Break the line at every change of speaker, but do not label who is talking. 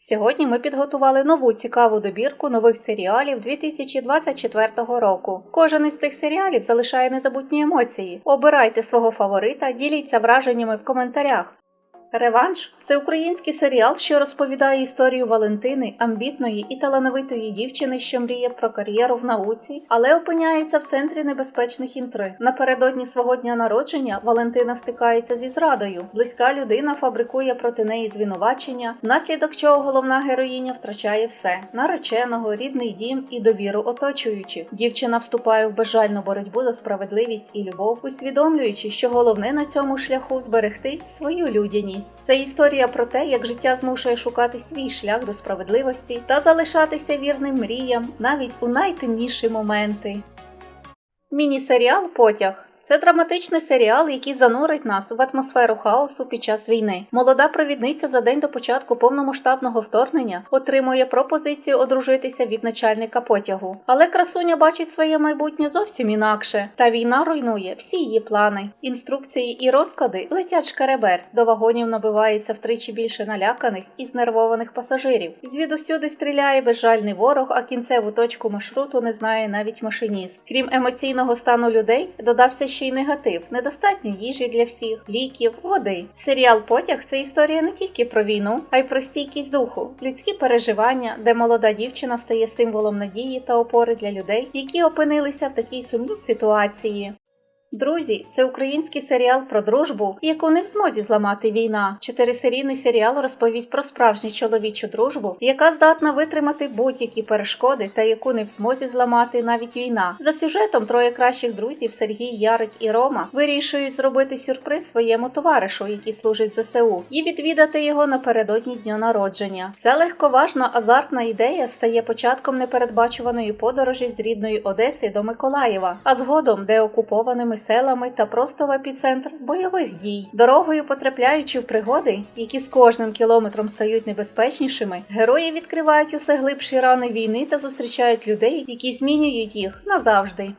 Сьогодні ми підготували нову цікаву добірку нових серіалів 2024 року. Кожен із цих серіалів залишає незабутні емоції. Обирайте свого фаворита, діліться враженнями в коментарях. Реванш це український серіал, що розповідає історію Валентини, амбітної і талановитої дівчини, що мріє про кар'єру в науці, але опиняється в центрі небезпечних інтриг. Напередодні свого дня народження Валентина стикається зі зрадою. Близька людина фабрикує проти неї звинувачення, внаслідок чого головна героїня втрачає все: нареченого, рідний дім і довіру оточуючих. Дівчина вступає в безжальну боротьбу за справедливість і любов, усвідомлюючи, що головне на цьому шляху зберегти свою людяність. Це історія про те, як життя змушує шукати свій шлях до справедливості та залишатися вірним мріям навіть у найтемніші моменти. Міні-серіал Потяг. Це драматичний серіал, який занурить нас в атмосферу хаосу під час війни. Молода провідниця за день до початку повномасштабного вторгнення отримує пропозицію одружитися від начальника потягу. Але красуня бачить своє майбутнє зовсім інакше. Та війна руйнує всі її плани. Інструкції і розклади летять шкереберть. До вагонів набивається втричі більше наляканих і знервованих пасажирів. Звідусюди стріляє безжальний ворог, а кінцеву точку маршруту не знає навіть машиніст. Крім емоційного стану людей, додався ще й негатив, недостатньо їжі для всіх, ліків, води. Серіал Потяг це історія не тільки про війну, а й про стійкість духу, людські переживання, де молода дівчина стає символом надії та опори для людей, які опинилися в такій сумній ситуації. Друзі, це український серіал про дружбу, яку не в змозі зламати війна. Чотирисерійний серіал розповість про справжню чоловічу дружбу, яка здатна витримати будь-які перешкоди та яку не в змозі зламати навіть війна. За сюжетом троє кращих друзів Сергій, Ярик і Рома вирішують зробити сюрприз своєму товаришу, який служить в ЗСУ, і відвідати його напередодні дня народження. Ця легковажна азартна ідея стає початком непередбачуваної подорожі з рідної Одеси до Миколаєва, а згодом деокупованими селами та просто в епіцентр бойових дій. Дорогою потрапляючи в пригоди, які з кожним кілометром стають небезпечнішими, герої відкривають усе глибші рани війни та зустрічають людей, які змінюють їх назавжди.